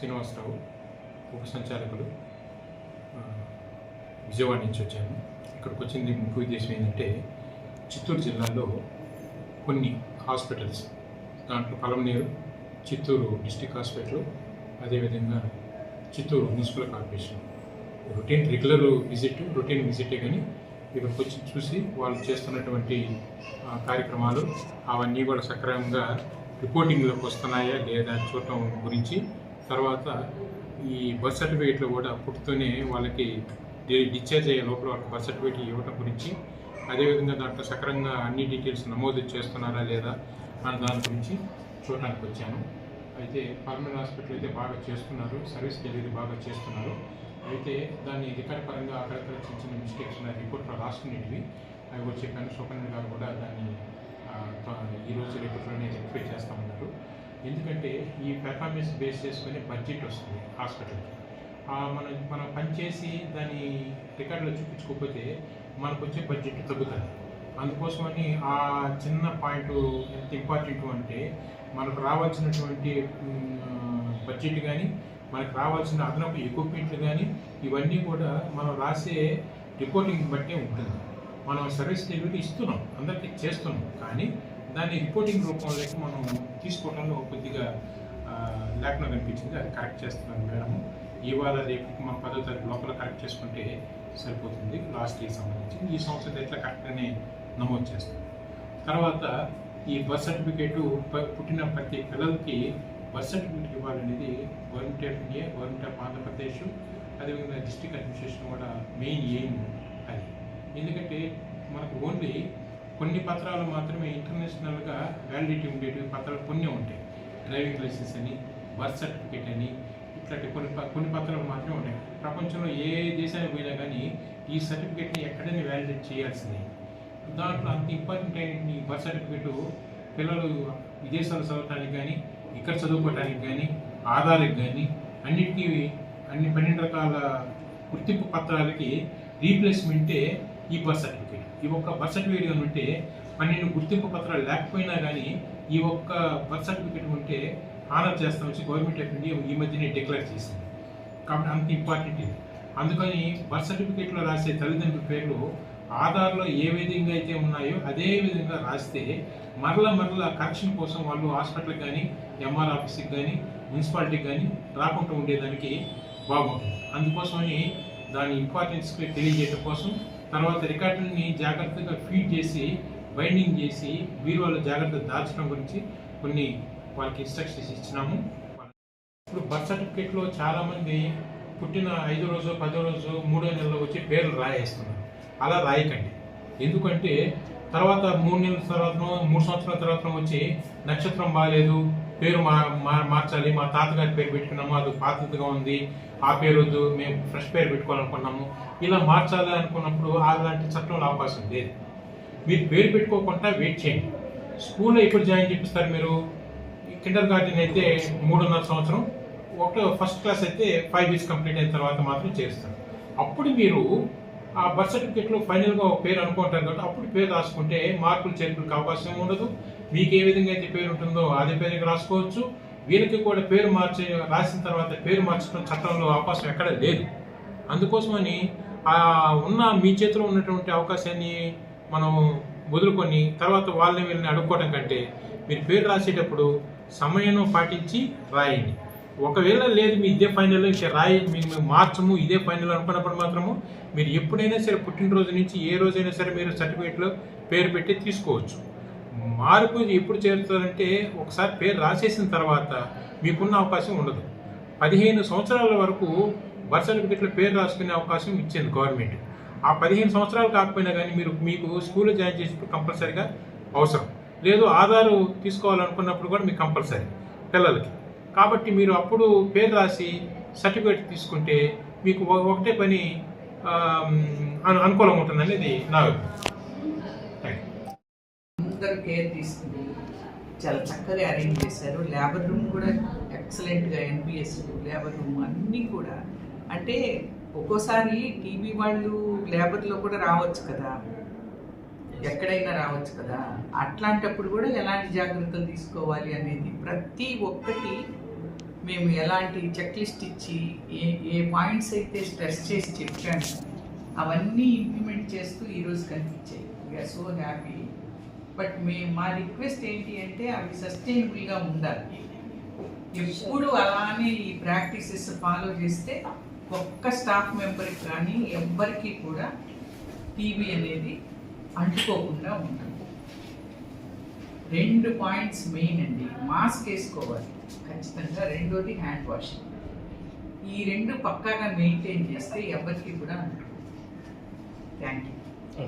శ్రీనివాసరావు ఉప సంచాలకులు విజయవాడ నుంచి వచ్చాను ఇక్కడికి వచ్చింది ముఖ్య ఉద్దేశం ఏంటంటే చిత్తూరు జిల్లాలో కొన్ని హాస్పిటల్స్ దాంట్లో పలమనేరు చిత్తూరు డిస్టిక్ హాస్పిటల్ అదేవిధంగా Chittoor municipal corporation. Routine regular visit routine విజిటే కానీ ఇక్కడికి వచ్చి చూసి వాళ్ళు చేస్తున్నటువంటి కార్యక్రమాలు అవన్నీ కూడా సక్రమంగా రిపోర్టింగ్లోకి వస్తున్నాయా లేదా చూడటం గురించి తర్వాత ఈ బర్త్ సర్టిఫికేట్లో కూడా పుట్టుతూనే వాళ్ళకి డిశ్చార్జ్ అయ్యే లోపల వాళ్ళకి బర్త్ సర్టిఫికేట్ ఇవ్వటం గురించి అదేవిధంగా దాంట్లో సక్రమంగా అన్ని డీటెయిల్స్ నమోదు చేస్తున్నారా లేదా అన్న దాని గురించి చూడటానికి వచ్చాను. అయితే పర్మనెంట్ హాస్పిటల్ అయితే బాగా చేస్తున్నారు సర్వీస్ డెలివరీ బాగా చేస్తున్నారు. అయితే దాన్ని రికార్డ్ పరంగా అక్కడక్కడ చిన్న చిన్న మిస్టేక్స్ ఉన్నాయి రిపోర్ట్లో రాసుకునేటివి. అవి వచ్చే కానీ సూపరింటెండెంట్ గారు కూడా దాన్ని ఈరోజు రిపోర్ట్లోనే ఈ రోజు రెక్టిఫై చేస్తామన్నారు ఎందుకంటే ఈ పెర్ఫార్మెన్స్ బేస్ చేసుకునే బడ్జెట్ వస్తుంది హాస్పిటల్కి మనం మనం పనిచేసి దాని రికార్డులో చూపించుకోకపోతే మనకు వచ్చే బడ్జెట్ తగ్గుతుంది. అందుకోసమని ఆ చిన్న పాయింట్ ఎంత ఇంపార్టెంట్ అంటే మనకు రావాల్సినటువంటి బడ్జెట్ కానీ మనకు రావాల్సిన అదనపు ఎక్విప్మెంట్లు కానీ ఇవన్నీ కూడా మనం రాసే రిపోర్టింగ్ బట్టే ఉంటుంది. మనం సర్వీస్ డెలివరీ ఇస్తున్నాం అందరికీ చేస్తున్నాం. కానీ దాన్ని రిపోర్టింగ్ రూపంలోకి మనం తీసుకోవడంలో కొద్దిగా లేకుండా కనిపించింది. అది కరెక్ట్ చేస్తున్నాను మేడం ఇవాళ రేపు మన పదో తారీఖు లోపల కరెక్ట్ చేసుకుంటే సరిపోతుంది. లాస్ట్ ఇయర్ సంబంధించి. ఈ సంవత్సరం ఎట్లా కరెక్ట్గానే నమోదు చేస్తాం. తర్వాత ఈ బర్త్ సర్టిఫికేట్ పుట్టిన ప్రతి పిల్లలకి బర్త్ సర్టిఫికేట్ ఇవ్వాలనేది government of India government of Andhra Pradesh అదేవిధంగా డిస్ట్రిక్ట్ అడ్మినిస్ట్రేషన్ కూడా మెయిన్ ఎయిమ్ అది. ఎందుకంటే మనకు ఓన్లీ కొన్ని పత్రాలు మాత్రమే ఇంటర్నేషనల్గా వ్యాలిడిటీ ఉండేటివి పత్రాలు కొన్ని ఉంటాయి. డ్రైవింగ్ లైసెన్స్ అని బర్త్ సర్టిఫికేట్ అని ఇట్లాంటి కొన్ని ప- కొన్ని పత్రాలు మాత్రమే ఉంటాయి. ప్రపంచంలో ఏ దేశానికి పోయినా కానీ ఈ సర్టిఫికేట్ని ఎక్కడైనా వ్యాలిడేట్ చేయాల్సిందే. దాంట్లో అంత ఇంపార్టెంట్ అయిన ఈ బర్త్ సర్టిఫికేట్ పిల్లలు విదేశాలు చదవటానికి కానీ ఇక్కడ చదువుకోవటానికి కానీ ఆధార్కి కానీ అన్నిటికీ అన్ని పన్నెండు రకాల గుర్తింపు పత్రాలకి రీప్లేస్మెంటే ఈ బర్త్ సర్టిఫికేట్ ఈ ఒక్క బర్త్ సర్టిఫికేట్ ఉంటే పన్నెండు గుర్తింపు పత్రాలు లేకపోయినా కానీ ఈ ఒక్క బర్త్ సర్టిఫికేట్ ఉంటే ఆనర్ చేస్తాం వచ్చి గవర్నమెంట్ ఆఫ్ ఇండియా ఈ మధ్యనే డిక్లేర్ చేసింది. కాబట్టి అంత ఇంపార్టెంట్ ఇది. అందుకని బర్త్ సర్టిఫికేట్లో రాసే తల్లిదండ్రుల పేర్లు ఆధార్లో ఏ విధంగా అయితే ఉన్నాయో అదే విధంగా రాస్తే మరల మరల కరెక్షన్ కోసం వాళ్ళు హాస్పిటల్కి కానీ ఎంఆర్ ఆఫీస్కి కానీ మున్సిపాలిటీకి కానీ రాకుండా ఉండేదానికి బాగుంటుంది. అందుకోసమని దాని ఇంపార్టెన్స్కి తెలియజేయడం కోసం తర్వాత రికార్డుని జాగ్రత్తగా ఫీడ్ చేసి బైండింగ్ చేసి వీరు వాళ్ళు జాగ్రత్తగా దాచడం గురించి కొన్ని వాళ్ళకి ఇన్స్ట్రక్షన్స్ ఇచ్చినాము. ఇప్పుడు బర్త్ సర్టిఫికేట్లో చాలామంది పుట్టిన ఐదో రోజు పదో రోజు మూడో నెలలో వచ్చి పేర్లు రాయేస్తున్నారు. అలా రాయకండి. ఎందుకంటే తర్వాత మూడు నెలల తర్వాత మూడు సంవత్సరాల తర్వాత వచ్చి నక్షత్రం బాగాలేదు పేరు మా మా- మార్చాలి మా తాతగారి పేరు పెట్టుకున్నాము అది పాతగా ఉంది. ఆ పేరు వద్దు మేము ఫ్రెష్ పేరు పెట్టుకోవాలనుకున్నాము. ఇలా మార్చాలి అనుకున్నప్పుడు అలాంటి చట్టంలో అవకాశం లేదు. మీరు పేరు పెట్టుకోకుండా వెయిట్ చేయండి. స్కూల్లో ఎప్పుడు జాయిన్ చేపిస్తారు మీరు? కిండర్ గార్డెన్ అయితే మూడున్నర సంవత్సరం ఒక ఫస్ట్ క్లాస్ అయితే ఫైవ్ ఇయర్స్ కంప్లీట్ అయిన తర్వాత మాత్రం చేస్తారు అప్పుడు మీరు ఆ బర్త్ సర్టిఫికేట్లో ఫైనల్గా ఒక పేరు అనుకుంటారు కాబట్టి అప్పుడు పేరు రాసుకుంటే మార్కులు చేర్పులకు అవకాశం ఉండదు. మీకు ఏ విధంగా అయితే పేరు ఉంటుందో అదే పేరుకి రాసుకోవచ్చు. వీళ్ళకి కూడా పేరు మార్చే రాసిన తర్వాత పేరు మార్చడం చట్టంలో అవకాశం ఎక్కడ లేదు. అందుకోసమని ఆ ఉన్న మీ చేతిలో ఉన్నటువంటి అవకాశాన్ని మనం వదులుకొని తర్వాత వాళ్ళని వీళ్ళని అడుక్కోవడం కంటే మీరు పేరు రాసేటప్పుడు సమయం పాటించి రాయండి. ఒకవేళ లేదు మీ ఇదే ఫైనల్ ఇక రాయి మేము మార్చము ఇదే ఫైనల్ అనుకున్నప్పుడు మాత్రము మీరు ఎప్పుడైనా సరే పుట్టినరోజు నుంచి ఏ రోజైనా సరే మీరు సర్టిఫికేట్లో పేరు పెట్టి తీసుకోవచ్చు. మార్పు ఎప్పుడు చేరుతుందంటే ఒకసారి పేరు రాసేసిన తర్వాత మీకున్న అవకాశం ఉండదు. పదిహేను సంవత్సరాల వరకు బర్త్ సర్టిఫికెట్లో పేరు రాసుకునే అవకాశం ఇచ్చింది గవర్నమెంట్. ఆ పదిహేను సంవత్సరాలు కాకపోయినా కానీ మీరు మీకు స్కూల్లో జాయిన్ చేసినప్పుడు కంపల్సరీగా అవసరం. లేదు ఆధారు తీసుకోవాలనుకున్నప్పుడు కూడా మీకు కంపల్సరీ పిల్లలకి. కాబట్టి మీరు అప్పుడు పేరు రాసి సర్టిఫికేట్ తీసుకుంటే మీకు ఒకటే పని అను- అనుకూలంగా ఉంటుంది అనేది నా కేర్ తీసుకుని చాలా చక్కగా అరేంజ్ చేశారు. లేబర్ రూమ్ కూడా ఎక్సలెంట్గా ఎన్బిఎస్ లేబర్ రూమ్ అన్నీ కూడా. అంటే ఒక్కోసారి టీవీ వాళ్ళు లేబర్లో కూడా రావచ్చు కదా. ఎక్కడైనా రావచ్చు కదా. అట్లాంటప్పుడు కూడా ఎలాంటి జాగ్రత్తలు తీసుకోవాలి అనేది ప్రతి ఒక్కటి మేము ఎలాంటి చెక్ లిస్ట్ ఇచ్చి ఏ ఏ పాయింట్స్ అయితే స్ట్రెస్ చేసి చెప్పాము అవన్నీ ఇంప్లిమెంట్ చేస్తూ ఈరోజు కనిపించాయి. We are so happy but మే మా రిక్వెస్ట్ ఏంటి అంటే అవి సస్టైనబుల్గా ఉండాలి. ఎప్పుడు అలానే ఈ ప్రాక్టీసెస్ ఫాలో చేస్తే ఒక్క స్టాఫ్ మెంబర్కి కానీ ఎవ్వరికి కూడా టీబీ అనేది అంటుకోకుండా ఉంటుంది రెండు పాయింట్స్ మెయిన్ అండి. మాస్క్ వేసుకోవాలి. ఖచ్చితంగా రెండోది హ్యాండ్ వాషింగ్ ఈ రెండు పక్కాగా మెయింటైన్ చేస్తే ఎవరికి కూడా అంటుకోదు థ్యాంక్ యూ.